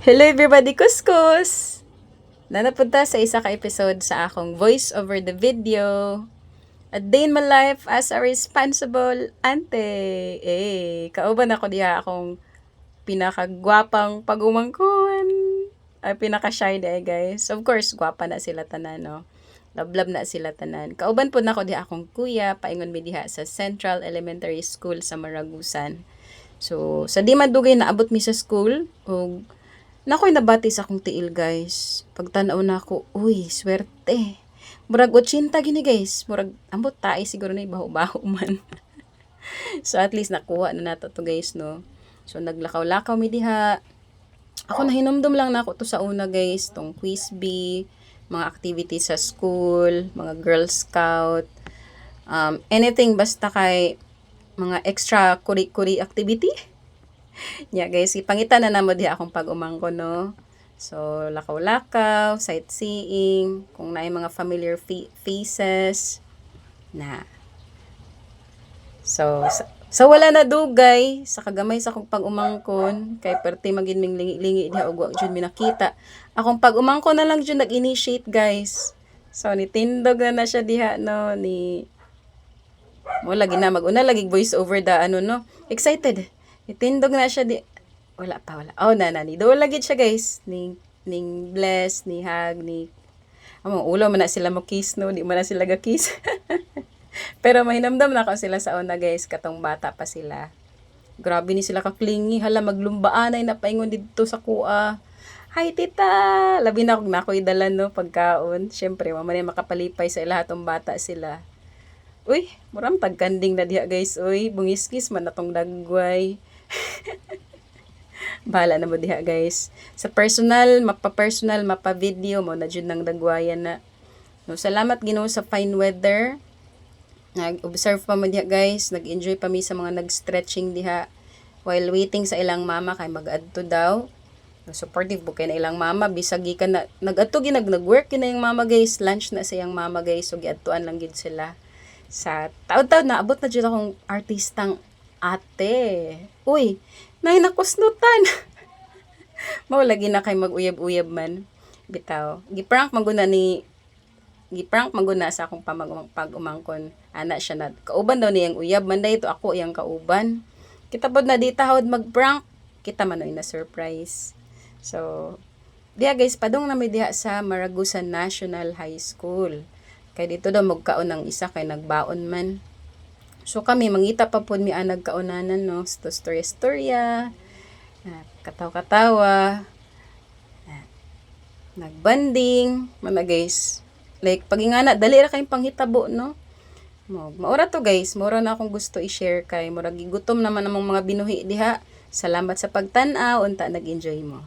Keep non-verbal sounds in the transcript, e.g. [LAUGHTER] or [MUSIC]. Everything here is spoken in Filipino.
Hello everybody, kuskus! Nanapunta sa isa ka episode sa akong voice over the video. A day in my life as a responsible ante. Eh, kauban ako diha akong pinakagwapang pagumangkon. Ay, pinaka-shy day, guys. Of course, gwapa na sila tanan, no? Lablab na sila tanan. Kauban po na ako diha akong kuya, paingon mi diha sa Central Elementary School sa Maragusan. So, sa di madugay naabot mi sa school, ug Nakoy nabati sa akong tiil, guys. Pagtanaw na ako, uy, swerte. Murag 80 gini, guys. Murag, ambot tae siguro na ibaho-baho [LAUGHS] man. so, at least nakuha na nato to, guys, no? So, naglakaw-lakaw mi diha. Ako nahinumdum lang na ako to sa una, guys. Tong quiz bee, mga activities sa school, mga Girl Scout, um, anything basta kay mga extra kuri-kuri activity [LAUGHS] yeah, guys, ipangita na namo di akong pag-umangko, no? So, lakaw-lakaw, sightseeing, kung naay mga familiar fa- faces, na. So, sa, sa wala na dugay, sa kagamay sa akong pag-umangkon, kay perti magin ming lingi-lingi diha og wa jud mi nakita. Akong pag-umangkon na lang jud nag-initiate, guys. So, ni tindog na na siya diha, no, ni mo lagi na mag-una lagi voice over the ano no excited Itindog na siya di wala pa wala. Oh na na ni do lagi siya guys. Ning ning bless ni hug ni Amo ulo man na sila mo kiss no, di man na sila ga kiss. [LAUGHS] Pero mahinamdam na ko sila sa una guys, katong bata pa sila. Grabe ni sila kaklingi, hala maglumbaan ay napaingon dito sa kuha. Hi tita! Labi na kung nako'y dala no, pagkaon. Siyempre, mamaya makapalipay sa lahatong bata sila. Uy, muram tagkanding na diha guys. Uy, bungiskis man natong dagway. Bahala na mo diha guys. Sa personal, mapa-personal, mapa-video mo na jud nang dagwayan na. No, salamat Ginoo sa fine weather. Nag-observe pa mo diha guys. Nag-enjoy pa mi sa mga nag-stretching diha while waiting sa ilang mama kay mag-adto daw. No, supportive po kay na ilang mama bisag gikan na nag-adto ginag nag-work kina yung mama guys. Lunch na sa iyang mama guys. So giadtuan lang gid sila sa taon-taon na abot na jud akong artistang ate. Uy, nay nakusnutan. [LAUGHS] Mao lagi na kay mag-uyab-uyab man. Bitaw. Giprank maguna ni giprank maguna sa akong pag-umangkon. Ana siya na kauban daw niyang uyab man dayto ako iyang kauban. Kita pod na di tahod mag-prank. Kita man na surprise. So, diya guys, padong na may diha sa Maragusan National High School. Kay dito daw magkaon ng isa kay nagbaon man. So kami mangita pa pud mi anag kaunanan no, sto story storya. Kataw-katawa. Nagbanding, mana guys. Like pagingana dali ra kay panghitabo no. Mo, maura to guys, maura na akong gusto i-share kay murag gigutom naman namong mga binuhi diha. Salamat sa pagtan-aw, unta nag-enjoy mo.